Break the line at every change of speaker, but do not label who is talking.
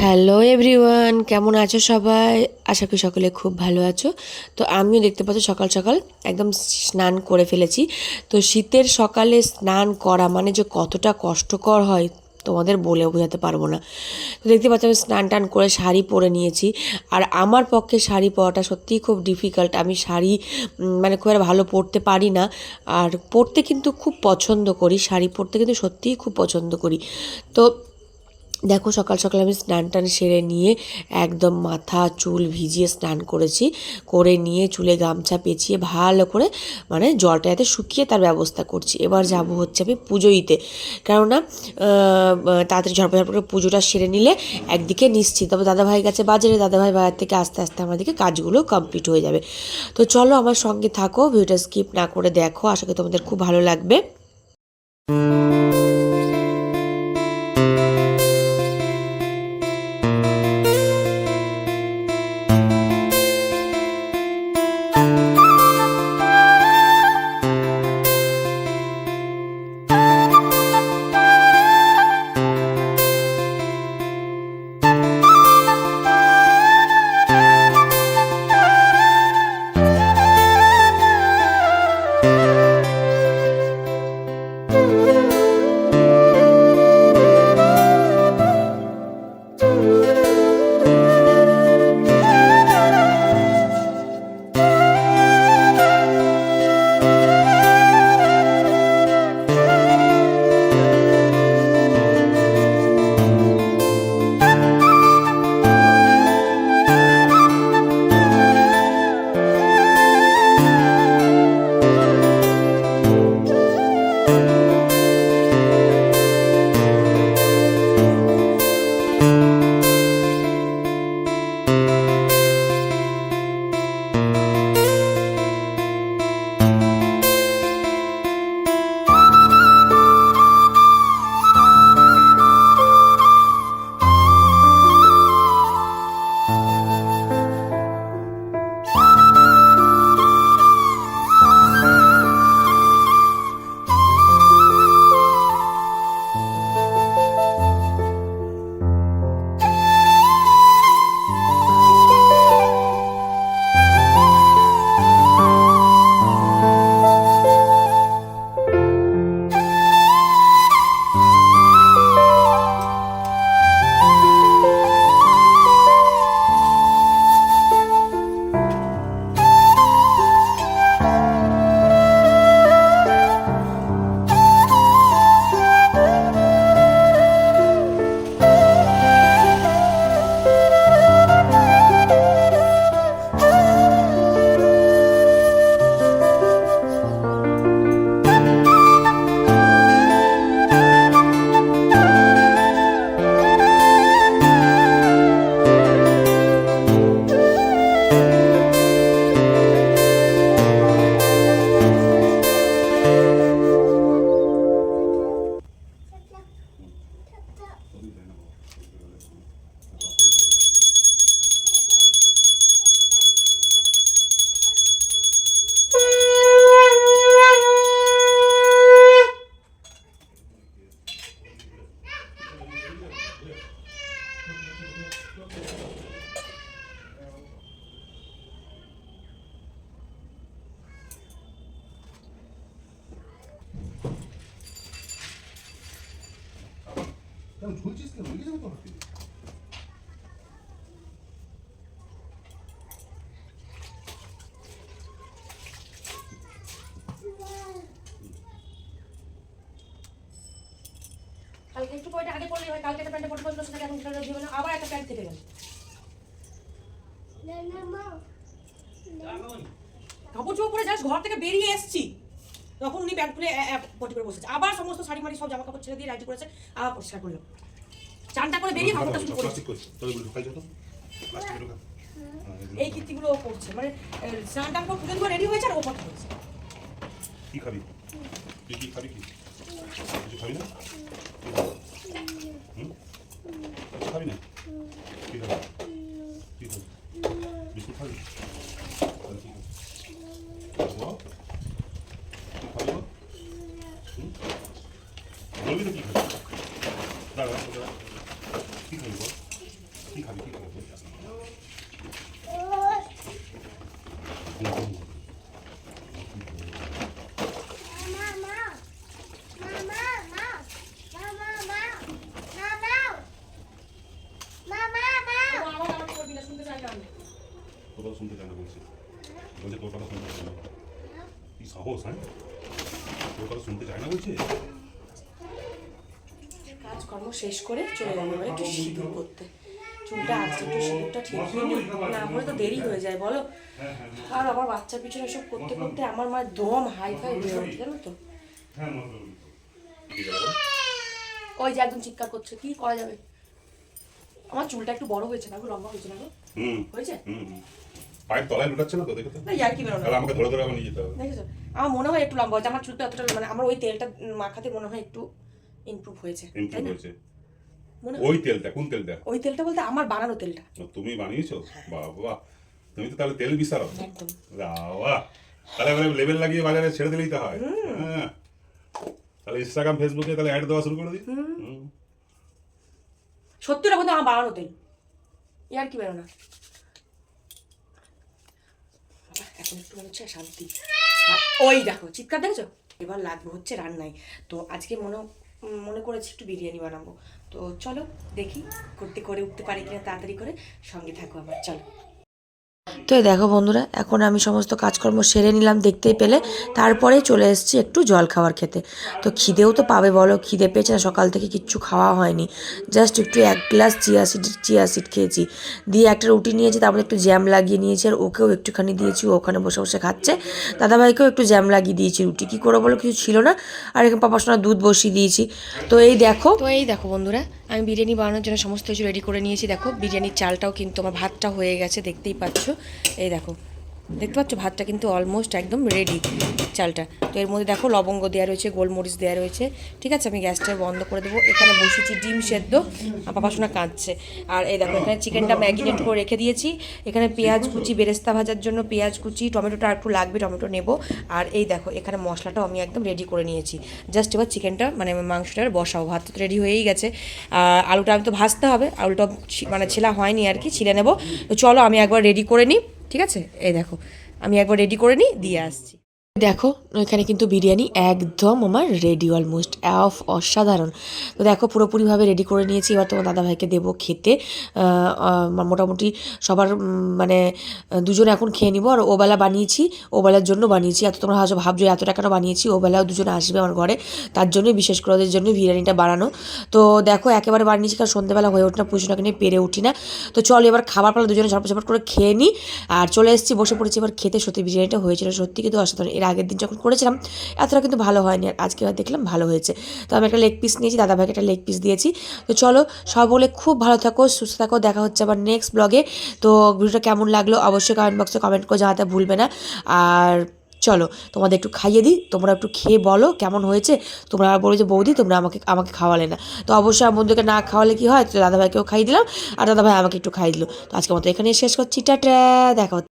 Hello everyone কেমন আছো সবাই? আশা করি সকলে খুব ভালো আছো। তো আমিও দেখতে পাচ্ছি সকাল সকাল একদম স্নান করে ফেলেছি। তো শীতের সকালে স্নান করা মানে যে কতটা কষ্টকর হয় তোমাদের বলে বোঝাতে পারব না। তো দেখতে পাচ্ছি আমি স্নান টান করে শাড়ি পরে নিয়েছি। আর আমার পক্ষে শাড়ি পরাটা সত্যিই খুব ডিফিকাল্ট আমি শাড়ি মানে খুব একটা ভালো পরতে পারি না। আর পরতে কিন্তু খুব পছন্দ করি। শাড়ি পরতে কিন্তু সত্যিই খুব পছন্দ করি। তো দেখো সকাল সকাল আমি স্নান টান সেরে নিয়ে একদম মাথা, চুল ভিজিয়ে স্নান করেছি। করে নিয়ে চুলে গামছা পেঁচিয়ে ভালো করে মানে জলটা যাতে শুকিয়ে তার ব্যবস্থা করছি। এবার যাব হচ্ছে আমি পুজো দিতে কেননা তাড়াতাড়ি ঝড়পা করে পুজোটা সেরে নিলে একদিকে নিশ্চিত তবে দাদাভাই কাছে বাজারে, দাদাভাই বাজার থেকে আস্তে আস্তে আমাদেরকে কাজগুলো কমপ্লিট হয়ে যাবে। তো চলো আমার সঙ্গে থাকো, ভিডিওটা স্কিপ না করে দেখো। আশা করি তোমাদের খুব ভালো লাগবে।
그냥 졸지스는 언제 정도
할게요? একটু পয়টা আগে পড়লেই হয় কালকে একটা প্যান্টে পড়তে পড়তে সেটাকে এখন দিয়ে আবার একটা প্যান্ট থেকে গেল কাপড় চোপড় পরে যাস ঘর থেকে বেরিয়ে এসেছি। তখন উনি ব্যাগ খুলে পটি করে বসেছে। আবার সমস্ত শাড়ি মাড়ি সব জামা কাপড় ছেড়ে দিয়ে রাজি করেছে আবার পরিষ্কার করল। চানটা করে বেরিয়ে কাপড়টা শুরু করেছে এই কীর্তিগুলো ও করছে। মানে আহ, স্নান টান করে পুজো রেডি হয়েছে আর ও করেছে
কি খাবি? কি খাবি কি? খাবি না? 嗯。সাহস হ্যাঁ? তোর কথা শুনতে চায় না বলছে?
কাজকর্ম শেষ করে চলে এবার একটু সিঁদুর করতে চুলটা আজকে একটু সিঁদুরটা ঠিক হয়নি না হলে তো দেরি হয়ে যায় বলো। আর আমার বাচ্চার পিছনে সব করতে করতে আমার মা দম হাই ফাই হয়ে ওঠে জানো তো?
হ্যাঁ আছে
ওই যে একদম চিৎকার করছে কি করা যাবে? আমার চুলটা একটু বড় হয়েছে না গো লম্বা হয়েছে না গো?
হুম।
হয়েছে।
পায়ের তলায় লুটাচ্ছে না তো দেখো তো
না ইয়ার কি বেরোনো।
তাহলে আমাকে ধরে ধরে নিয়ে যেতে হবে।
দেখেছ? আমার মনে হয় একটু লম্বা হয়েছে আমার চুলটা এতটা মানে আমার ওই তেলটা মাখাতে মনে হয় একটু ইমপ্রুভ হয়েছে
ইমপ্রুভ
না?
হয়েছে।
মনে
ওই তেলটা কোন তেলটা?
ওই তেলটা বলতে আমার বানানো তেলটা।
তুমি বানিয়েছো? বাবা তুমি তো তাহলে তেল বিসারো
একদম।
বাবা তাহলে এবারে লেবেল লাগিয়ে বাজারে ছেড়ে দিলেই তো হয়। হ্যাঁ। তাহলে ইনস্টাগ্রাম ফেসবুকে তাহলে অ্যাড দেওয়া শুরু করে দিই। হুম।
সত্যি ওটা কিন্তু আমার বানানো তেল। ইয়ার কি বেরোনা। বাবা, এখন একটু মনে হচ্ছে শান্তি ওই দেখো, চিৎকার দেখেছ? এবার লাগবে হচ্ছে রান্নায়। তো আজকে মনে মনে করেছি একটু বিরিয়ানি বানাবো। তো চলো দেখি করতে, করে উঠতে পারি কিনা তাড়াতাড়ি করে। সঙ্গে থাকো আমার, চলো।
তো দেখো বন্ধুরা, এখন আমি সমস্ত কাজকর্ম সেরে নিলাম দেখতেই পেলে। তারপরে চলে এসেছি একটু জল খাওয়ার খেতে। তো খিদেও তো পাবে বলো, খিদে পেয়েছে না, সকাল থেকে কিচ্ছু খাওয়া হয়নি। জাস্ট একটু এক glass chia seed chia seed খেয়েছি। দিয়ে একটা রুটি নিয়েছি, তারপরে একটু জ্যাম লাগিয়ে নিয়েছি, আর ওকেও একটুখানি দিয়েছি ওখানে বসে বসে খাচ্ছে। দাদাভাইকেও একটু জ্যাম লাগিয়ে দিয়েছি রুটি। কী করে বলো, কিছু ছিল না। আর এখানে পাপার সঙ্গে দুধ বসিয়ে দিয়েছি। তো এই দেখো তো এই দেখো বন্ধুরা আমি বিরিয়ানি বানানোর জন্য সমস্ত কিছু রেডি করে নিয়েছি। দেখো, বিরিয়ানির চালটাও কিন্তু আমার ভাতটা হয়ে গেছে, দেখতেই পাচ্ছ। এই দেখো দেখতে পাচ্ছ? ভাতটা কিন্তু অলমোস্ট একদম রেডি চালটা। তো এর মধ্যে দেখো লবঙ্গ দেওয়া রয়েছে, গোলমরিচ দেওয়া রয়েছে। ঠিক আছে? আমি গ্যাসটা বন্ধ করে দেবো। এখানে বসেছি ডিম সেদ্ধ। পাপা কাঁদছে। আর এই দেখো, এখানে চিকেনটা ম্যাগিনেট করে রেখে দিয়েছি। এখানে পেঁয়াজ কুচি, বেরেস্তা ভাজার জন্য পেঁয়াজ কুচি, টমেটোটা একটু লাগবে, টমেটো নেব। আর এই দেখো, এখানে মশলাটাও আমি একদম রেডি করে নিয়েছি। জাস্ট এবার চিকেনটা মানে মাংসটা বসাবো ভাত তো রেডি হয়েই গেছে। আলুটা আমি তো ভাজতে হবে। আলুটা মানে ছেলা হয়নি আর কি, ছিলে নেব। তো চলো আমি একবার রেডি করে নিই। ঠিক আছে? এই দেখো আমি একবার রেডি করে নিই দিয়ে আসছি। দেখো এখানে কিন্তু বিরিয়ানি একদম আমার রেডি অলমোস্ট অফ অসাধারণ। তো দেখো, পুরোপুরিভাবে রেডি করে নিয়েছি। এবার তোমার দাদাভাইকে দেবো খেতে। মোটামুটি সবার মানে দুজনে এখন খেয়ে নিবো। আর ওবেলা বানিয়েছি, ওবেলার জন্য বানিয়েছি। এত তোমরা হয়তো ভাবছ এত টাকাটা বানিয়েছি? ওবেলাও দুজনে আসবে আমার ঘরে। তার জন্যই বিশেষ করে ওদের জন্য বিরিয়ানিটা বানানো। তো দেখো, একেবারে বানিয়েছি, কারণ সন্ধ্যেবেলা হয়ে ওঠে না পুজোটাকে নিয়ে পেরে উঠি না। তো চলো, এবার খাবার পালা দুজনে ঝটপট করে খেয়ে নিই আর চলে এসেছি, বসে পড়েছি। এবার খেতে সত্যি বিরিয়ানিটা হয়েছিল সত্যি কিন্তু অসাধারণ। এর আগের দিন যখন করেছিলাম, এতটা কিন্তু ভালো হয়নি আর আজকে দেখলাম ভালো হয়েছে। তো আমি একটা লেগ পিস নিয়েছি, দাদাভাইকে একটা লেগ পিস দিয়েছি। তো চলো সব বলে খুব ভালো থাকো, সুস্থ থাকো, দেখা হচ্ছে আবার নেক্সট ব্লগে তো ভিডিওটা কেমন লাগল অবশ্যই কমেন্ট বক্সে কমেন্ট করে জানাতে ভুলবে না। আর চলো তোমাদের একটু খাইয়ে দিই, তোমরা একটু খেয়ে বলো কেমন হয়েছে। তোমরা বলো যে, বৌদি, তোমরা আমাকে আমাকে খাওয়ালে না। তো অবশ্যই আমার বন্ধুকে না খাওয়ালে কি হয়? তো দাদাভাইকেও খাইয়ে দিলাম, আর দাদাভাই আমাকে একটু খাইয়ে দিল। তো আজকে মতো এখানে শেষ করছি। টাটা, দেখা